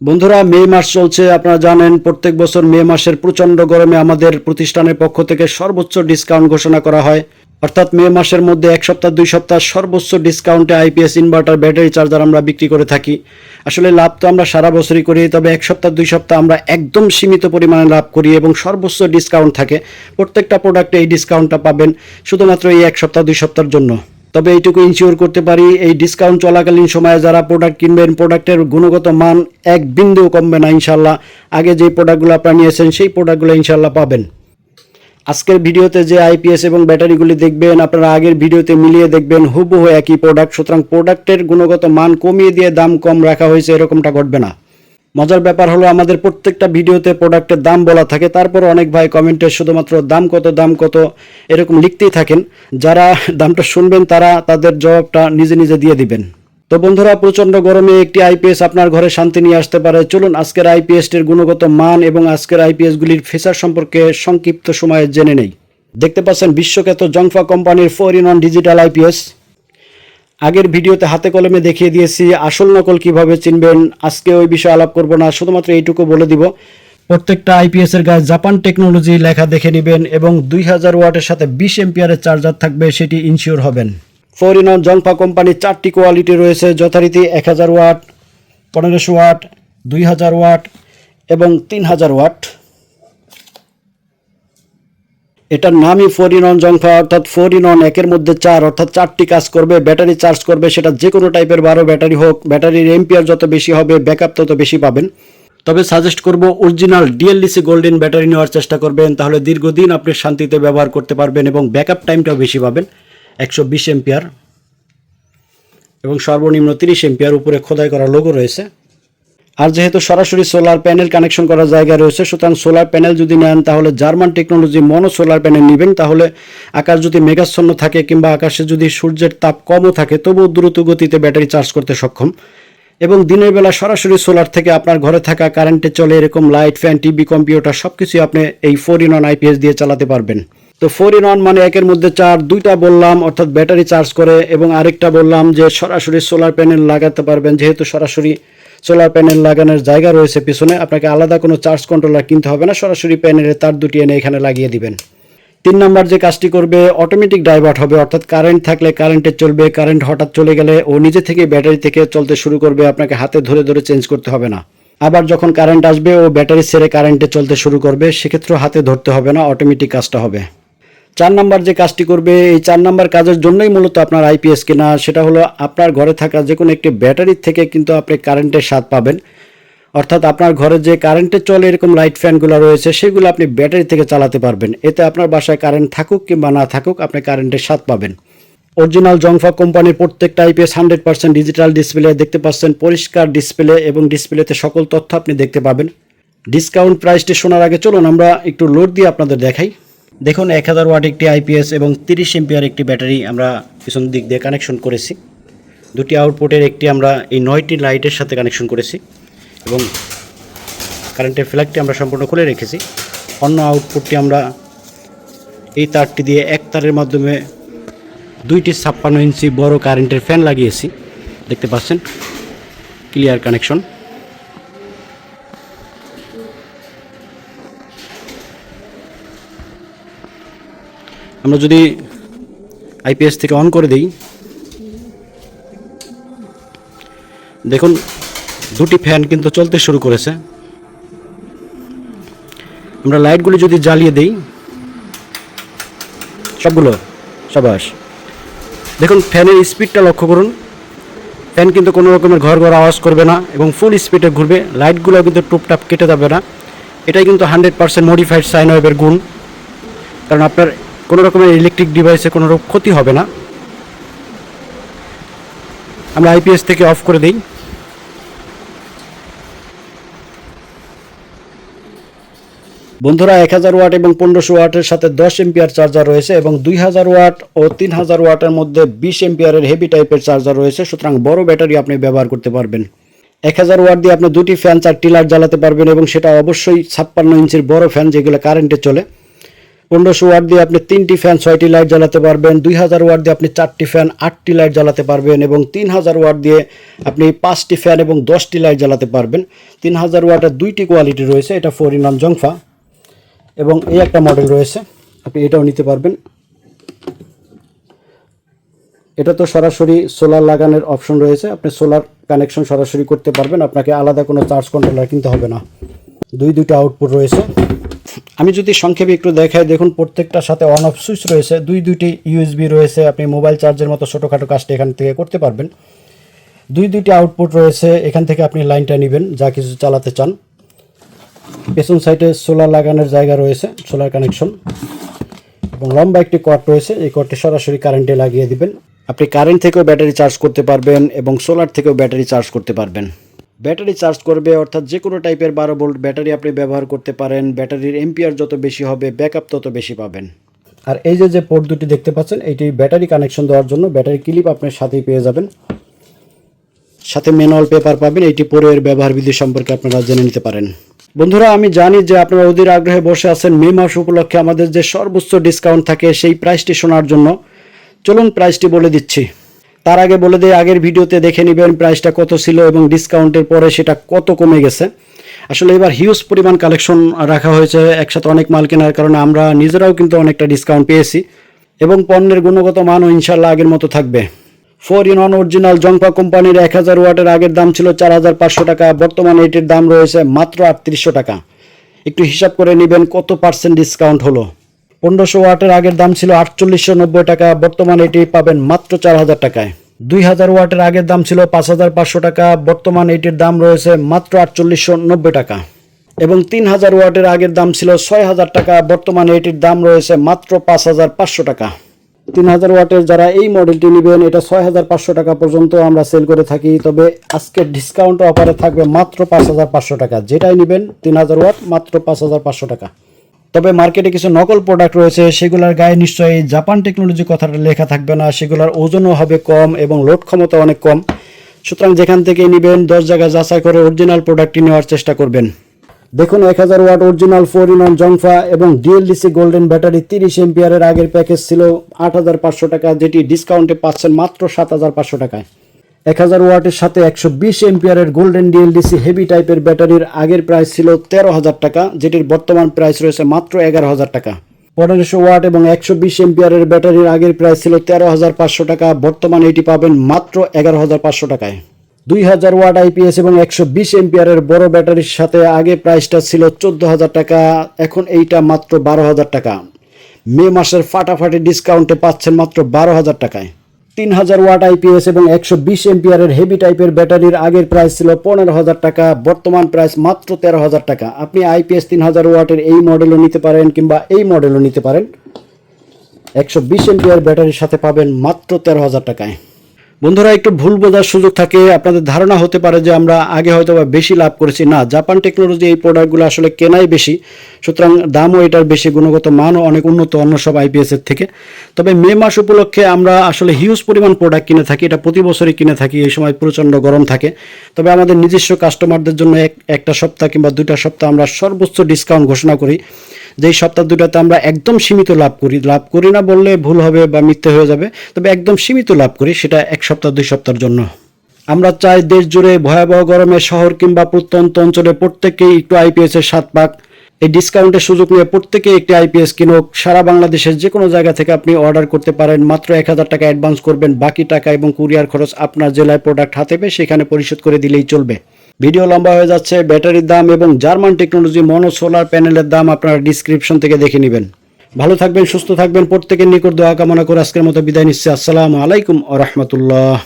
বন্ধুরা, মে মাস চলছে। আপনারা জানেন, প্রত্যেক বছর মে মাসের প্রচণ্ড গরমে আমাদের প্রতিষ্ঠানের পক্ষ থেকে সর্বোচ্চ ডিসকাউন্ট ঘোষণা করা হয়। অর্থাৎ মে মাসের মধ্যে এক সপ্তাহ, দুই সপ্তাহ সর্বোচ্চ ডিসকাউন্টে আইপিএস ইনভার্টার, ব্যাটারি চার্জার আমরা বিক্রি করে থাকি। আসলে লাভ তো আমরা সারা বছরই করি, তবে এক সপ্তাহ, দুই সপ্তাহ আমরা একদম সীমিত পরিমাণে লাভ করি এবং সর্বোচ্চ ডিসকাউন্ট থাকে। প্রত্যেকটা প্রোডাক্টে এই ডিসকাউন্টটা পাবেন শুধুমাত্র এই এক সপ্তাহ, দুই সপ্তাহের জন্য। তবে এইটুকু ইনশিওর করতে পারি, এই ডিসকাউন্ট চলাকালীন সময়ে যারা প্রোডাক্ট কিনবেন প্রোডাক্টের গুণগত মান এক বিন্দুও কমবে না ইনশাল্লাহ আগে যে প্রোডাক্টগুলো আপনারা নিয়েছেন, সেই প্রোডাক্টগুলো ইনশাল্লাহ পাবেন। আজকের ভিডিওতে যে আইপিএস এবং ব্যাটারিগুলি দেখবেন, আপনারা আগের ভিডিওতে মিলিয়ে দেখবেন, হুবহু একই প্রোডাক্ট সুতরাং প্রোডাক্টের গুণগত মান কমিয়ে দিয়ে দাম কম রাখা হয়েছে, এরকমটা ঘটবে না। মজার ব্যাপার হলো আমাদের প্রত্যেকটা ভিডিওতে প্রোডাক্টের দাম বলা থাকে, তারপর অনেক ভাই কমেন্টে শুধুমাত্র দাম কত দাম কত এরকম লিখতেই থাকেন। যারা দামটা শুনবেন তারা তাদের জবাবটা নিজে নিজে দিয়ে দিবেন। তো বন্ধুরা, প্রচণ্ড গরমে একটি আইপিএস আপনার ঘরে শান্তি নিয়ে আসতে পারে। চলুন, আজকের আইপিএসটির গুণগত মান এবং আজকের আইপিএসগুলির ফিচার সম্পর্কে সংক্ষিপ্ত সময়ে জেনে নেই। দেখতে পাচ্ছেন বিশ্বখ্যাত জংফা কোম্পানির four in one digital IPS আগের ভিডিওতে হাতে কলমে দেখিয়ে দিয়েছি আসল নকল কীভাবে চিনবেন। আজকে ওই বিষয়ে আলাপ করব না, শুধুমাত্র এইটুকু বলে দিব। প্রত্যেকটা আইপিএস এর গায়ে জাপান টেকনোলজি লেখা দেখে নেবেন এবং দুই হাজার ওয়াটের সাথে বিশ এম্পিয়ারের চার্জার থাকবে, সেটি ইনশিওর হবেন। ফোর ইন ওয়ান জংফা কোম্পানির চারটি কোয়ালিটি রয়েছে, যথারীতি এক হাজার ওয়াট, পনেরোশো ওয়াট, দুই হাজার ওয়াট এবং তিন হাজার ওয়াট। এটার নামই ফোর ইন অন জংফা অর্থাৎ ফোর ইন অন একের মধ্যে চার, অর্থাৎ চারটি কাজ করবে, ব্যাটারি চার্জ করবে, সেটা যে কোনো টাইপের বারো, ব্যাটারি হোক, ব্যাটারির এম্পিয়ার যত বেশি হবে, ব্যাকআপ তত বেশি পাবেন। তবে সাজেস্ট করব অরিজিনাল ডিএলডিসি গোল্ডেন ব্যাটারি নেওয়ার চেষ্টা করবেন, তাহলে দীর্ঘদিন আপনি শান্তিতে ব্যবহার করতে পারবেন এবং ব্যাকআপ টাইমটাও বেশি পাবেন, একশো বিশ এম্পিয়ার এবং সর্বনিম্ন তিরিশ এম্পিয়ার উপরে খোদাই করা লোগো রয়েছে। আর যেহেতু সরাসরি সোলার প্যানেল কানেকশন করার জায়গা রয়েছে, সুতরাং সোলার প্যানেল যদি নেন, তাহলে German technology mono solar panel নেবেন। তাহলে আকাশ যদি মেঘাচ্ছন্ন থাকে কিংবা আকাশে যদি সূর্যের তাপ কমও থাকে, তবুও দ্রুত গতিতে ব্যাটারি চার্জ করতে সক্ষম। এবং দিনের বেলা সরাসরি সোলার থেকে আপনার ঘরে থাকা কারেন্টে চলে এরকম লাইট, ফ্যান, টিভি, কম্পিউটার সব কিছুই আপনি এই ফোর ইন অন আইপিএস দিয়ে চালাতে পারবেন। তো ফোর ইন ওয়ান মানে একের মধ্যে চার, দুইটা বললাম, অর্থাৎ ব্যাটারি চার্জ করে এবং আরেকটা বললাম যে সরাসরি সোলার প্যানেল লাগাতে পারবেন, যেহেতু সরাসরি সোলার প্যানেল লাগানোর জায়গা রয়েছে পিছনে। আপনাকে আলাদা কোনো চার্জ কন্ট্রোলার কিনতে হবে না, সরাসরি প্যানেলের তার দুটি এনে এখানে লাগিয়ে দিবেন। তিন নাম্বার যে কাজটি করবে অটোমেটিক ডাইভার্ট হবে, অর্থাৎ কারেন্ট থাকলে কারেন্টে চলবে কারেন্ট হঠাৎ চলে গেলে ও নিজে থেকে ব্যাটারি থেকে চলতে শুরু করবে, আপনাকে হাতে ধরে ধরে চেঞ্জ করতে হবে না। আবার যখন কারেন্ট আসবে, ও ব্যাটারি ছেড়ে কারেন্টে চলতে শুরু করবে, সেক্ষেত্রেও হাতে ধরতে হবে না অটোমেটিক কাজটা হবে। চার নাম্বার যে কাজটি করবে, এই চার নাম্বার কাজের জন্যই মূলত আপনার আইপিএস কেনা, সেটা হলো আপনার ঘরে থাকা যে কোনো একটি ব্যাটারির থেকে কিন্তু আপনি কারেন্টের স্বাদ পাবেন। অর্থাৎ আপনার ঘরে যে কারেন্টে চলে এরকম লাইট ফ্যানগুলো রয়েছে, সেগুলো আপনি ব্যাটারি থেকে চালাতে পারবেন। এতে আপনার বাসায় কারেন্ট থাকুক কিংবা না থাকুক, আপনি কারেন্টের স্বাদ পাবেন। অরিজিনাল জংফা কোম্পানির প্রত্যেকটা IPS hundred percent digital display দেখতে পাচ্ছেন, পরিষ্কার ডিসপ্লে এবং ডিসপ্লেতে সকল তথ্য আপনি দেখতে পাবেন। ডিসকাউন্ট প্রাইসটি শোনার আগে চলুন, আমরা একটু লোড দিয়ে আপনাদের দেখাই। দেখুন, এক হাজার ওয়াট একটি আইপিএস এবং তিরিশ এম্পিয়ার একটি ব্যাটারি আমরা পিছন দিক দিয়ে কানেকশন করেছি। দুটি আউটপুটের একটি আমরা এই নয়টি লাইটের সাথে কানেকশন করেছি এবং কারেন্টের ফ্ল্যাগটি আমরা সম্পূর্ণ খুলে রেখেছি। অন্য আউটপুটটি আমরা এই তারটি দিয়ে এক তারের মাধ্যমে দুইটি ছাপ্পান্ন ইঞ্চি বড় কারেন্টের ফ্যান লাগিয়েছি। দেখতে পাচ্ছেন? ক্লিয়ার কানেকশন আমরা যদি আইপিএস থেকে অন করে দিই, দেখুন, দুটি ফ্যান কিন্তু চলতে শুরু করেছে। আমরা লাইটগুলি যদি জ্বালিয়ে দিই, সবগুলো, সবাস। দেখুন ফ্যানের স্পিডটা লক্ষ্য করুন। ফ্যান কিন্তু কোনো রকমের ঘর ঘর আওয়াজ করবে না এবং ফুল স্পিডে ঘুরবে। লাইটগুলো কিন্তু টুপটাপ কেটে যাবে না। এটাই কিন্তু হান্ড্রেড পার্সেন্ট মডিফাইড সাইন ওয়েভের গুণ। কারণ আপনার কোনো রকমের ইলেকট্রিক ডিভাইসে কোনো রকম ক্ষতি হবে না। আমরা আইপিএস থেকে অফ করে দিই। বন্ধুরা, এক হাজার ওয়াট এবং পনেরোশো ওয়াটের সাথে দশ এম্পিয়ার চার্জার রয়েছে এবং দুই হাজার ওয়াট ও তিন হাজার ওয়াটের মধ্যে বিশ এম্পিয়ারের হেভি টাইপের চার্জার রয়েছে। সুতরাং বড় ব্যাটারি আপনি ব্যবহার করতে পারবেন। এক হাজার ওয়াট দিয়ে আপনি দুটি ফ্যান চারটি লাইট জ্বালাতে পারবেন এবং সেটা অবশ্যই ছাপ্পান্ন ইঞ্চির বড় ফ্যান যেগুলো কারেন্টে চলে। পনেরোশো ওয়াট দিয়ে আপনি তিনটি ফ্যান ছয়টি লাইট জ্বালাতে পারবেন, দুই হাজার ওয়াট দিয়ে আপনি চারটি ফ্যান আটটি লাইট জ্বালাতে পারবেন এবং তিন হাজার ওয়াট দিয়ে আপনি পাঁচটি ফ্যান এবং দশটি লাইট জ্বালাতে পারবেন। তিন হাজার ওয়াটের দুইটি কোয়ালিটি রয়েছে, এটা ফোর ইন ওয়ান জংফা এবং এই একটা মডেল রয়েছে, আপনি এটাও নিতে পারবেন। এটা তো সরাসরি সোলার লাগানোর অপশন রয়েছে, আপনি সোলার কানেকশন সরাসরি করতে পারবেন, আপনাকে আলাদা কোনো চার্জ কন্ট্রোলার কিনতে হবে না। দুই দুটো আউটপুট রয়েছে। আমি যদি সংক্ষেপে একটু দেখাই, দেখুন প্রত্যেকটার সাথে অন অফ সুইচ রয়েছে। দুই, দুইটি ইউএসবি রয়েছে, আপনি মোবাইল চার্জের মতো ছোটোখাটো কাজটা এখান থেকে করতে পারবেন। দুই, দুইটি আউটপুট রয়েছে, এখান থেকে আপনি লাইনটা নেবেন, যা কিছু চালাতে চান। পেছন সাইডে সোলার লাগানোর জায়গা রয়েছে সোলার কানেকশন এবং লম্বা একটি কর্ড রয়েছে, এই কর্ডটি সরাসরি কারেন্টে লাগিয়ে দিবেন। আপনি কারেন্ট থেকেও ব্যাটারি চার্জ করতে পারবেন এবং সোলার থেকেও ব্যাটারি চার্জ করতে পারবেন। ব্যাটারি চার্জ করবে, অর্থাৎ যে কোনো টাইপের বারো ভোল্ট ব্যাটারি আপনি ব্যবহার করতে পারেন। ব্যাটারির এম্পিয়ার যত বেশি হবে, ব্যাকআপ তত বেশি পাবেন। আর এই যে যে পোর্ট দুটি দেখতে পাচ্ছেন এইটি ব্যাটারি কানেকশন দেওয়ার জন্য ব্যাটারি ক্লিপ আপনার সাথেই পেয়ে যাবেন। সাথে ম্যানুয়াল পেপার পাবেন এইটি পরে এর ব্যবহার বিধি সম্পর্কে আপনারা জেনে নিতে পারেন। বন্ধুরা, আমি জানি যে আপনারা অধীর আগ্রহে বসে আছেন, মে মাস উপলক্ষে আমাদের যে সর্বোচ্চ ডিসকাউন্ট থাকে, সেই প্রাইসটি শোনার জন্য। চলুন প্রাইসটি বলে দিচ্ছি। তার আগে বলে দিই, আগের ভিডিওতে দেখে নেবেন প্রাইসটা কত ছিল এবং ডিসকাউন্টের পরে সেটা কত কমে গেছে। আসলে এবার হিউজ পরিমাণ কালেকশন রাখা হয়েছে, একসাথে অনেক মাল কেনার কারণে আমরা নিজেরাও কিন্তু অনেকটা ডিসকাউন্ট পেয়েছি এবং পণ্যের গুণগত মানও ইনশাল্লাহ আগের মতো থাকবে। Four in one original Jongfa কোম্পানির এক হাজার ওয়াটের আগের দাম ছিল চার হাজার পাঁচশো টাকা, বর্তমানে এটির দাম রয়েছে মাত্র আটত্রিশশো টাকা। একটু হিসাব করে নেবেন কত পার্সেন্ট ডিসকাউন্ট হলো। পনেরোশো ওয়াটের আগের দাম ছিল আটচল্লিশশো নব্বই টাকা, বর্তমানে এটি পাবেন মাত্র চার হাজার টাকায়। দুই হাজার ওয়াটের আগের দাম ছিল পাঁচ হাজার পাঁচশো টাকা, বর্তমানে এটির দাম রয়েছে মাত্র আটচল্লিশশো নব্বই টাকা। এবং তিন হাজার ওয়াটের আগের দাম ছিল ছয় হাজার টাকা, বর্তমানে এটির দাম রয়েছে মাত্র পাঁচ হাজার পাঁচশো টাকা। তিন হাজার ওয়াটের যারা এই মডেলটি নেবেন, এটা ছয় হাজার পাঁচশো টাকা পর্যন্ত আমরা সেল করে থাকি, তবে আজকে ডিসকাউন্ট অফারে থাকবে মাত্র পাঁচ হাজার পাঁচশো টাকা। যেটাই নেবেন তিন হাজার ওয়াট, মাত্র পাঁচ হাজার পাঁচশো টাকা। তবে মার্কেটে কিছু নকল প্রোডাক্ট রয়েছে, সেগুলোর গায়ে নিশ্চয়ই জাপান টেকনোলজি কথাটা লেখা থাকবে না। সেগুলোর ওজনও হবে কম এবং লোড ক্ষমতা অনেক কম। সুতরাং যেখান থেকে নেবেন, দশ জায়গা যাচাই করে অরিজিনাল প্রোডাক্টটি নেওয়ার চেষ্টা করবেন। দেখুন, এক হাজার watt original four in Jongfa এবং ডিএলডিসি গোল্ডেন ব্যাটারি তিরিশ এম্পিয়ারের আগের প্যাকেজ ছিল আট হাজার পাঁচশো টাকা, যেটি ডিসকাউন্টে পাচ্ছেন মাত্র সাত হাজার পাঁচশো টাকায়। এক হাজার ওয়াটের সাথে একশো বিশ এম্পিয়ারের গোল্ডেন ডিএলডিসি হেভি টাইপের ব্যাটারির আগের প্রাইস ছিল তেরো হাজার টাকা, যেটির বর্তমান প্রাইস রয়েছে মাত্র এগারো হাজার টাকা। পনেরোশো ওয়াট এবং একশো বিশ এম্পিয়ারের ব্যাটারির আগের প্রাইস ছিল তেরো হাজার পাঁচশো টাকা, বর্তমানে এটি পাবেন মাত্র এগারো হাজার পাঁচশো টাকায়। দুই হাজার ওয়াট আইপিএস এবং একশো বিশ এম্পিয়ারের বড় ব্যাটারির সাথে আগে প্রাইসটা ছিল চোদ্দ হাজার টাকা, এখন এইটা মাত্র বারো হাজার টাকা। মে মাসের ফাটাফাটি ডিসকাউন্টে পাচ্ছেন মাত্র বারো হাজার টাকায়। তিন হাজার ওয়াট আইপিএস এবং একশো বিশ এম্পিয়ারের হেভি টাইপের ব্যাটারির আগের প্রাইস ছিল পনেরো হাজার টাকা, বর্তমান প্রাইস মাত্র তেরো হাজার টাকা। আপনি আইপিএস তিন হাজার ওয়াটের এই মডেলও নিতে পারেন কিংবা এই মডেলও নিতে পারেন। একশো বিশ এম্পিয়ার ব্যাটারির সাথে পাবেন মাত্র তেরো হাজার টাকায়। বন্ধুরা, একটু ভুল বোঝার সুযোগ থাকে। আপনাদের ধারণা হতে পারে যে আমরা আগে হয়তো বা বেশি লাভ করেছি। না, জাপান টেকনোলজি এই প্রোডাক্টগুলো আসলে কেনাই বেশি। সুতরাং দামও এটার বেশি, গুণগত মানও অনেক উন্নত অন্য সব আইপিএস এর থেকে। তবে মে মাস উপলক্ষে আমরা আসলে হিউজ পরিমাণ প্রোডাক্ট কিনে থাকি। এটা প্রতি বছরই কিনে থাকি, এই সময় প্রচণ্ড গরম থাকে। তবে আমাদের নিজস্ব কাস্টমারদের জন্য এক, একটা সপ্তাহ কিংবা দুইটা সপ্তাহ আমরা সর্বোচ্চ ডিসকাউন্ট ঘোষণা করি। যেই সপ্তাহ দুটাতে আমরা একদম সীমিত লাভ করি। লাভ করি না বললে ভুল হবে বা মিথ্যে হয়ে যাবে, তবে একদম সীমিত লাভ করি। সেটা এক সপ্তাহ দুই সপ্তাহের জন্য। আমরা চাই দেশ জুড়ে ভয়াবহ গরমে শহর কিংবা প্রত্যন্ত অঞ্চলে প্রত্যেকেই একটু আইপিএস এর স্বাদ পাক। এই ডিসকাউন্টের সুযোগ নিয়ে প্রত্যেকে একটি আইপিএস কিনুক। সারা বাংলাদেশের যে কোনো জায়গা থেকে আপনি অর্ডার করতে পারেন। মাত্র এক হাজার টাকা অ্যাডভান্স করবেন। বাকি টাকা এবং কুরিয়ার খরচ আপনার জেলায় প্রোডাক্ট হাতে পেয়ে সেখানে পরিশোধ করে দিলেই চলবে। ভিডিও লম্বা হয়ে যাচ্ছে। ব্যাটারির দাম এবং জার্মান টেকনোলজি মনো সোলার প্যানেলের দাম আপনারা ডিসক্রিপশন থেকে দেখে নেবেন। ভালো থাকবেন, সুস্থ থাকবেন। প্রত্যেকের নিকট দোয়া কামনা করে আজকের মতো বিদায় নিচ্ছে। আসসালামু আলাইকুম আ রহমতুল্লাহ।